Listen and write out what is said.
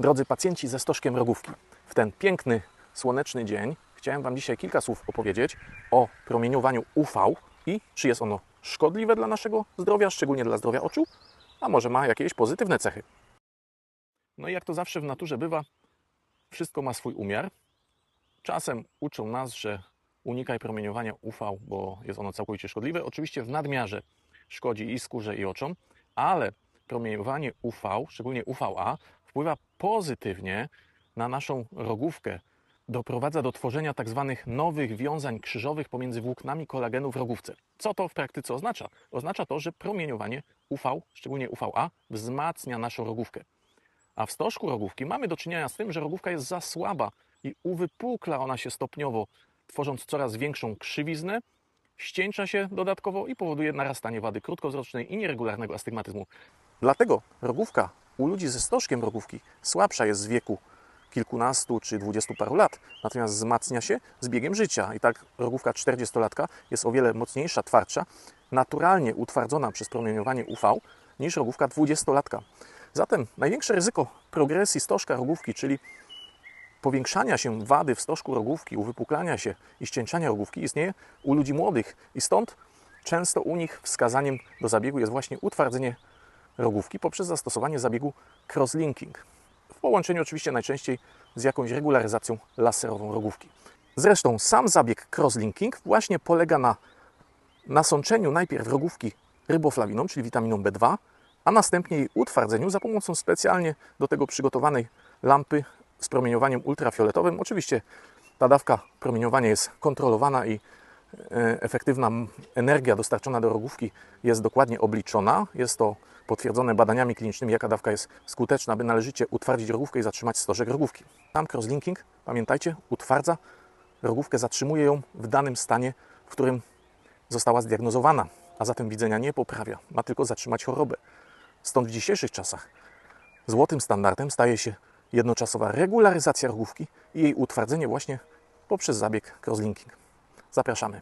Drodzy pacjenci ze stożkiem rogówki, w ten piękny, słoneczny dzień chciałem Wam dzisiaj kilka słów opowiedzieć o promieniowaniu UV i czy jest ono szkodliwe dla naszego zdrowia, szczególnie dla zdrowia oczu, a może ma jakieś pozytywne cechy. No i jak to zawsze w naturze bywa, wszystko ma swój umiar. Czasem uczą nas, że unikaj promieniowania UV, bo jest ono całkowicie szkodliwe. Oczywiście w nadmiarze szkodzi i skórze, i oczom, ale promieniowanie UV, szczególnie UVA, wpływa pozytywnie na naszą rogówkę. Doprowadza do tworzenia tak zwanych nowych wiązań krzyżowych pomiędzy włóknami kolagenu w rogówce. Co to w praktyce oznacza? Oznacza to, że promieniowanie UV, szczególnie UVA, wzmacnia naszą rogówkę. A w stożku rogówki mamy do czynienia z tym, że rogówka jest za słaba i uwypukla ona się stopniowo, tworząc coraz większą krzywiznę, ścieńcza się dodatkowo i powoduje narastanie wady krótkowzrocznej i nieregularnego astygmatyzmu. Dlatego rogówka u ludzi ze stożkiem rogówki słabsza jest z wieku kilkunastu czy dwudziestu paru lat, natomiast wzmacnia się z biegiem życia. I tak rogówka 40-latka jest o wiele mocniejsza, twardsza, naturalnie utwardzona przez promieniowanie UV niż rogówka 20-latka. Zatem największe ryzyko progresji stożka rogówki, czyli powiększania się wady w stożku rogówki, uwypuklania się i ścieńczania rogówki istnieje u ludzi młodych i stąd często u nich wskazaniem do zabiegu jest właśnie utwardzenie rogówki poprzez zastosowanie zabiegu crosslinking. W połączeniu oczywiście najczęściej z jakąś regularyzacją laserową rogówki. Zresztą sam zabieg crosslinking właśnie polega na nasączeniu najpierw rogówki ryboflawiną, czyli witaminą B2, a następnie jej utwardzeniu za pomocą specjalnie do tego przygotowanej lampy z promieniowaniem ultrafioletowym. Oczywiście ta dawka promieniowania jest kontrolowana i efektywna energia dostarczona do rogówki jest dokładnie obliczona. Jest to potwierdzone badaniami klinicznymi, jaka dawka jest skuteczna, by należycie utwardzić rogówkę i zatrzymać stożek rogówki. Tam crosslinking, pamiętajcie, utwardza rogówkę, zatrzymuje ją w danym stanie, w którym została zdiagnozowana, a zatem widzenia nie poprawia, ma tylko zatrzymać chorobę. Stąd w dzisiejszych czasach złotym standardem staje się jednoczasowa regularyzacja rogówki i jej utwardzenie właśnie poprzez zabieg crosslinking. Zapraszamy.